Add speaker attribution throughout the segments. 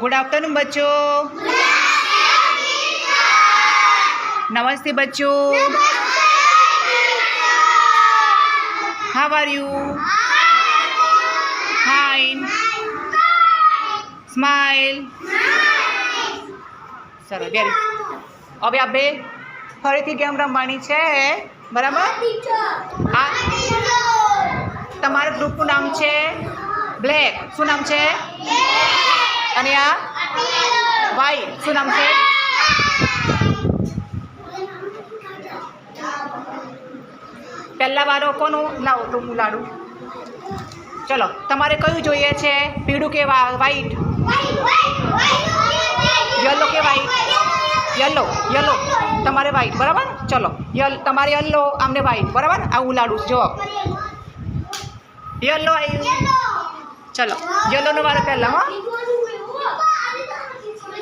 Speaker 1: Good afternoon बच्चों नमस्ते बच्चों how are you fine smile સરસ વેરી હવે આ બે ફરીથી ગેમ રમવાની છે બરાબર આ તમારા ગ્રુપનું નામ છે બ્લેક શું નામ છે અને આ વાઈ શું નામ છે? પહેલા વારો કોનું? લાવો તો હું લાડુ. ચલો તમારે કયું જોઈએ છે? પીળું કે વ્હાઈટ યલો કે વ્હાઈટ યલો યલો તમારે વ્હાઈટ બરાબર? ચલો યલ તમારે યલો આમને વ્હાઈટ બરાબર? આવું લાડુ જો યલો આવ્યું ચલો યલોનો વારો પહેલાં હો.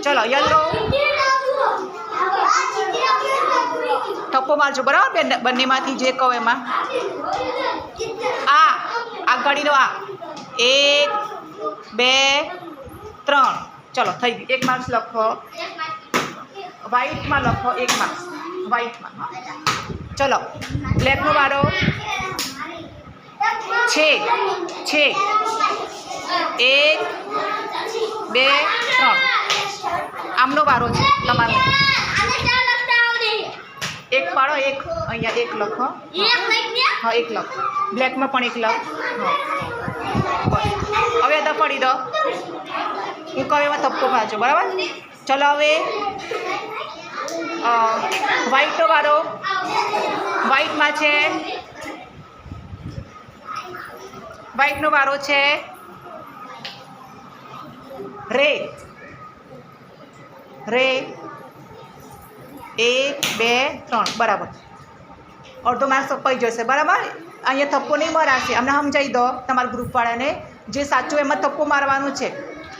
Speaker 1: ચલો, યલો. થપ્પો મારજો બરાબર? બંને, બંનેમાંથી જે કહો એમાં. આ આ ઘડીનો આ. એક, બે, ત્રણ. ચલો, થઈ ગયું. એક માર્ક્સ લખો. વ્હાઈટમાં લખો એક માર્ક્સ વ્હાઈટમાં ચલો બ્લેકનો વાળો છે છે. એક, બે આમનો વારો છે, તમારો. એક પાડો, એક. અહીંયા એક લખો, હા. એક લખ. બ્લેકમાં પણ એક લખ. હવે તો પડી દો. હું કહું એમાં તપકો પાડજો બરાબર? ચલો હવે વ્હાઈટનો વારો. વ્હાઈટમાં છે વ્હાઈટનો વારો છે રે રે એક બે, ત્રણ. બરાબર. અડધો માર્ક્સ અપાઈ જશે, બરાબર? અહીંયા થપ્પો નહીં મરાશે. અમને સમજાવી દો તમારા ગ્રુપવાળાને. જે સાચું એમાં થપ્પો મારવાનું છે,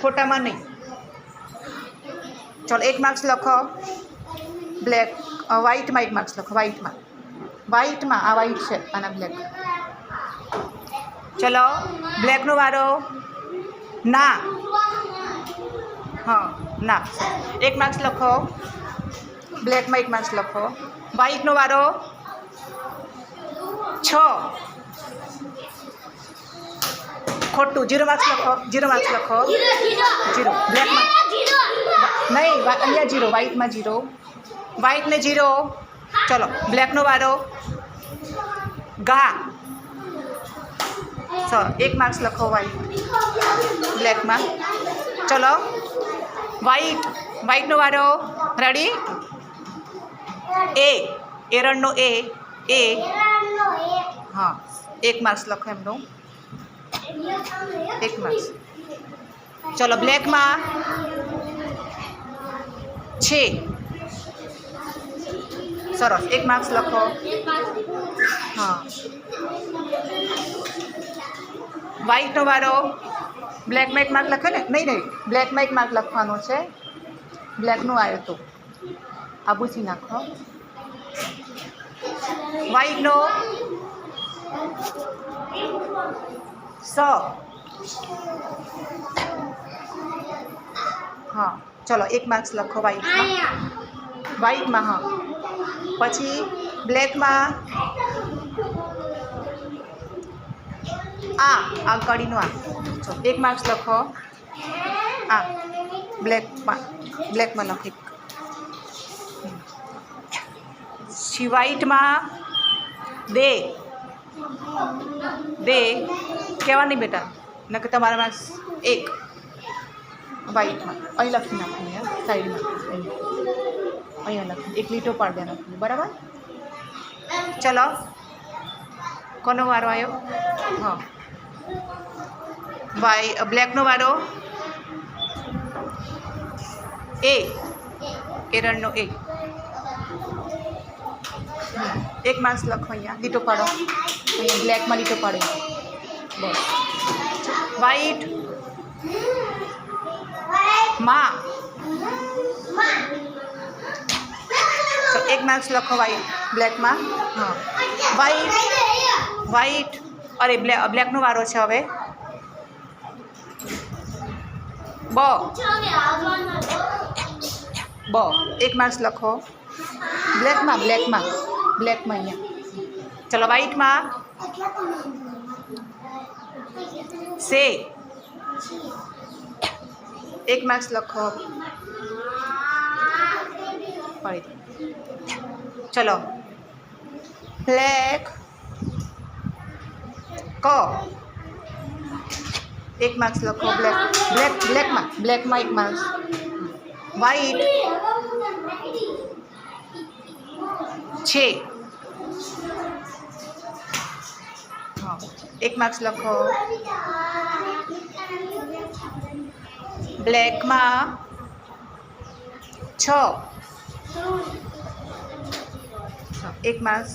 Speaker 1: ખોટામાં નહીં. ચલો, એક માર્ક્સ લખો. બ્લેક વ્હાઈટમાં એક માર્ક્સ લખો વ્હાઈટમાં વ્હાઈટમાં આ વ્હાઈટ છે, આના બ્લેક. ચલો, બ્લેકનો વારો. ના. હા. ના, એક માર્ક્સ લખો. બ્લેકમાં એક માર્ક્સ લખો. વ્હાઈટનો વારો છ. ખોટું. જીરો માર્ક્સ લખો. જીરો માર્ક્સ લખો. જીરો બ્લેકમાં નહીં અહીંયા જીરો વ્હાઈટમાં જીરો વ્હાઈટને જીરો ચલો બ્લેકનો વારો ઘા. સ, એક માર્ક્સ લખો વ્હાઈટ બ્લેકમાં ચલો. વ્હાઈટ વ્હાઈટનો વારો. રેડી એ એરણનો એ એ હા. એક માર્ક્સ લખો એમનું. એક માર્ક્સ ચલો બ્લેકમાં છે. સરસ. એક માર્ક્સ લખો. હા. વ્હાઈટનો વારો. બ્લેકમાં માઇક માર્ક લખ્યો ને. નહીં નહીં. બ્લેક માઇક માર્ક લખવાનો છે. બ્લેકનું આવ્યો તો આબુસી નાખો વ્હાઈટનો સ. હા, ચલો, એક માર્ક્સ લખો વ્હાઈટમાં વ્હાઈટમાં હા. પછી બ્લેકમાં આ આ કડીનું આ. ચલો એક માર્ક્સ લખો. આ બ્લેકમાં બ્લેકમાં લખી પછી વ્હાઈટમાં દે દે કહેવા નહીં બેટા. નકર તમારા માર્ક્સ એક. વ્હાઈટમાં અહીં લખી નાખો અહીંયા સાઈડમાં અહીંયા લખી. એક લીટો પાડ દે બરાબર? ચલો. કોનો વારો આવ્યો હા. વાય બ્લેકનો વારો? એ. એરણનો એ. એક માર્ક્સ લખો અહીંયા. લીટો પાડો. અહીંયા બ્લેકમાં લીટો પાડો. બસ. વ્હાઈટ. માં. તો એક માર્ક્સ લખો વ્હાઈટ બ્લેકમાં હા. વ્હાઈટ વ્હાઈટ અરે બ્લેક બ્લેકનો વારો છે હવે. બ. બ. એક માર્ક્સ લખો. બ્લેકમાં બ્લેકમાં બ્લેકમાં અહીંયા. ચલો વ્હાઈટમાં સે એક માર્ક્સ લખો. ફરીથી. ચલો. બ્લેક ક એક માર્ક્સ લખો. બ્લેક બ્લેક બ્લેકમાં બ્લેકમાં એક માર્ક્સ વ્હાઈટ છે એક માર્ક્સ લખો. બ્લેકમાં છ એક માર્ક્સ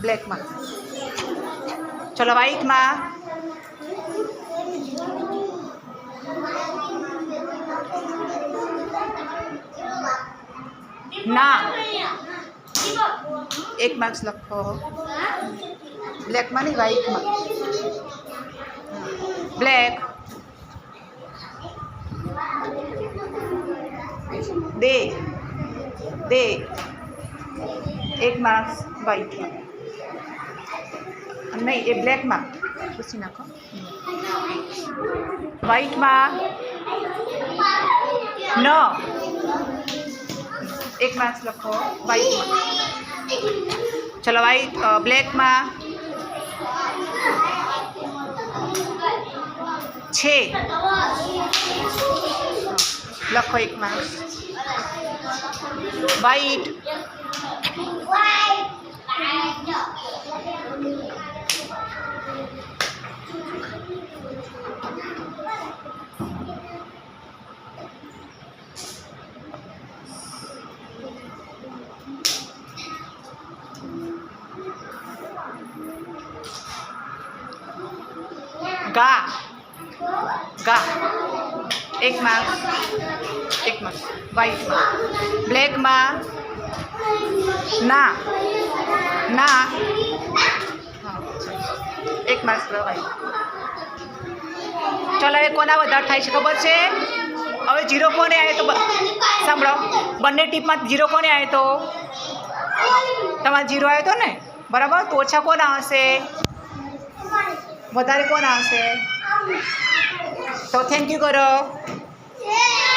Speaker 1: બ્લેકમાં ચલો વ્હાઈટમાં ના એક માર્ક્સ લખો બ્લેકમાં નહીં વ્હાઈટમાં બ્લેક દે દે. એક માણસ વાઈટ નહીં, એ બ્લેકમાં પૂછી નાખો. વ્હાઈટમાં ન. એક માસ લખો વ્હાઈટમાં ચલો વ્હાઈટ બ્લેકમાં છે. લખો એક marks white white Ga. Ga. એક એકમાં એક માર્ક્સ વ્હાઈટમાં બ્લેકમાં ના ના. એક માર્ક્સ વ્હાઈટ ચાલો, હવે કોના વધારે થાય છે ખબર છે? હવે જીરો કોને આવે તો સાંભળો. બંને ટીપમાં જીરો કોને આવે તો? તમારે જીરો આવ્યો તો ને? બરાબર? તો ઓછા કોના હશે? વધારે કોના હશે? તો થેન્ક યુ કરો
Speaker 2: Yeah.